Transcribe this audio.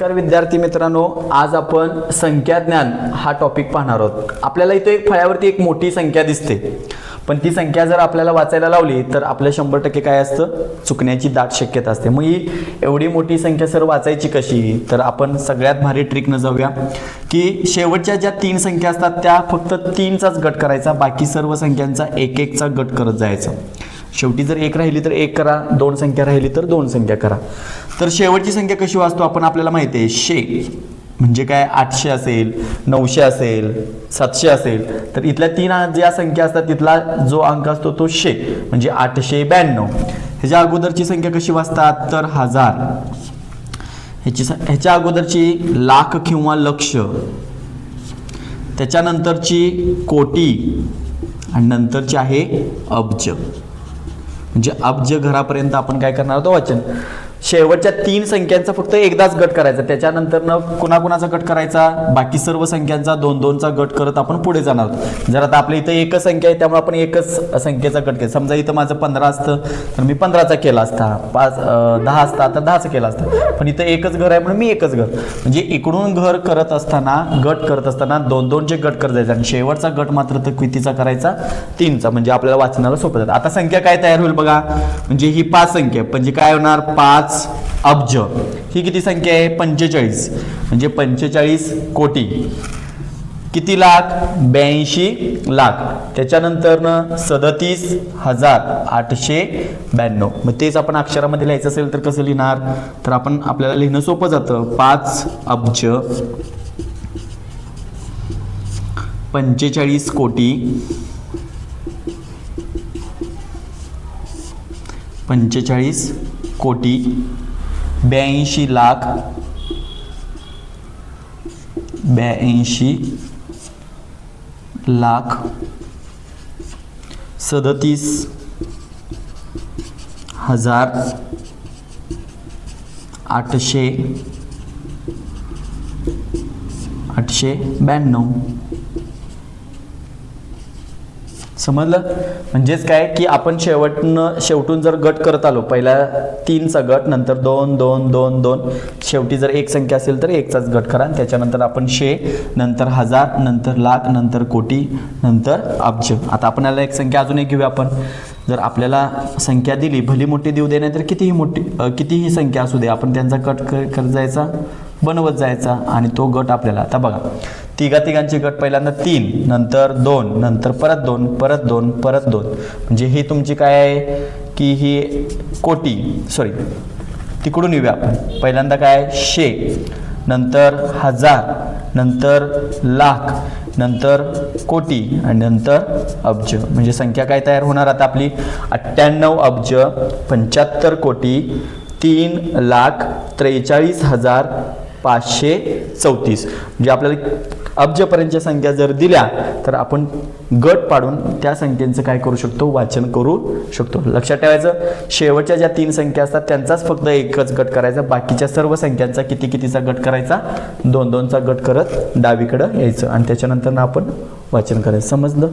नमस्कार विद्यार्थी मित्रांनो आज आपण संख्या ज्ञान हा टॉपिक पाहणार आहोत. आपल्याला इथे एक फळ्यावरती एक मोठी संख्या दिसते. पण ती संख्या जर आपल्याला वाचायला लावली तर आपल्या शंभर टक्के काय असतं? चुकण्याची दाट शक्यता असते. मग ही एवढी मोठी संख्या सर वाचायची कशी? तर आपण सगळ्यात भारी ट्रिकनं जाऊया की शेवटच्या ज्या तीन संख्या असतात त्या फक्त तीनचाच गट करायचा. बाकी सर्व संख्यांचा एक एकचा गट करत जायचा. शेवटी जर एक राहिली तर एक करा दोन संख्या राहिली तर दोन संख्या करा. तर शेवटची संख्या कशी वाचतो आपण आपल्याला माहिती आहे? शे. म्हणजे काय? आठशे असेल नऊशे असेल सातशे असेल. तर इथल्या तीन ज्या संख्या असतात तिथला जो अंक असतो तो शे. म्हणजे आठशे ब्याण्णव. ह्याच्या अगोदरची संख्या कशी वाचतात? तर हजार. ह्याची ह्याच्या अगोदरची लाख किंवा लक्ष. त्याच्यानंतरची कोटी. आणि नंतरची आहे अब्ज. म्हणजे अब्ज घरापर्यंत आपण काय करणार होतो? वाचन. शेवटच्या तीन संख्यांचा फक्त एकदाच गट करायचा. त्याच्यानंतर न कुणाकुणाचा गट करायचा? बाकी सर्व संख्यांचा दोन दोनचा गट करत आपण पुढे जाणार आहोत. जर आता आपल्या इथं एकच संख्या आहे त्यामुळे आपण एकच संख्येचा गट केला. समजा इथं माझं पंधरा असतं तर मी पंधराचा केला असता. पाच दहा असता तर दहाचा केला असता. पण इथं एकच घर आहे म्हणून मी एकच घर. म्हणजे इकडून घर करत असताना गट करत असताना दोन दोनचे गट करत जायचे. आणि शेवटचा गट मात्र तर कितीचा करायचा? तीनचा. म्हणजे आपल्याला वाचनाला सोपं जातं. आता संख्या काय तयार होईल बघा. म्हणजे ही पाच संख्या. म्हणजे काय होणार? पाच अब्ज. ही किती संख्या आहे? पंचेचाळीस. म्हणजे पंचेचाळीस कोटी. किती लाख? ब्याऐंशी लाख. त्याच्यानंतर सदतीस हजार आठशे ब्याण्णव. मग तेच आपण अक्षरामध्ये लिहायचं असेल तर कसं लिहिणार? तर आपण आपल्याला लिहिणं सोपं जातं. पाच अब्ज. पंचेचाळीस कोटी. पंचेचाळीस कोटी ब्याऐंशी लाख ब्याऐंशी लाख सदतीस हज़ार आठशे आठशे ब्याण्णव समजलं? म्हणजेच काय की आपण शेवटनं शेवटून जर गट करत आलो पहिला तीनचा गट नंतर दोन दोन दोन दोन शेवटी जर एक संख्या असेल तर एकचाच गट करा आणि त्याच्यानंतर आपण शे नंतर हजार नंतर लाख नंतर कोटी नंतर अब्ज. आता आपल्याला एक संख्या अजून एक घेऊया आपण. जर आपल्याला संख्या दिली भली मोठी देऊ दे नाही तर कितीही मोठी कितीही संख्या असू दे आपण त्यांचा गट क- करत जायचा. बनवत जायचा आणि तो गट आपल्याला आता बघा तिघा तिघांचे गट पहिल्यांदा तीन नंतर दोन नंतर परत दोन परत दोन परत दोन. म्हणजे ही तुमची काय आहे की ही कोटी सॉरी तिकडून येऊया आपण. पहिल्यांदा काय शे नंतर हजार नंतर लाख नंतर कोटी आणि नंतर अब्ज. म्हणजे संख्या काय तयार होणार? आता आपली अठ्ठ्याण्णव अब्ज पंच्याहत्तर कोटी तीन लाख त्रेचाळीस हजार पाचशे चौतीस. म्हणजे आपल्याला अब्जपर्यंतच्या संख्या जर दिल्या तर आपण गट पाडून त्या संख्येचं काय करू शकतो? वाचन करू शकतो. लक्षात ठेवायचं शेवटच्या ज्या तीन संख्या असतात त्यांचाच फक्त एकच गट करायचा. बाकीच्या सर्व संख्यांचा किती कितीचा गट करायचा? दोन दोनचा गट करत डावीकडं यायचं. आणि त्याच्यानंतर आपण वाचन करायचं. समजलं?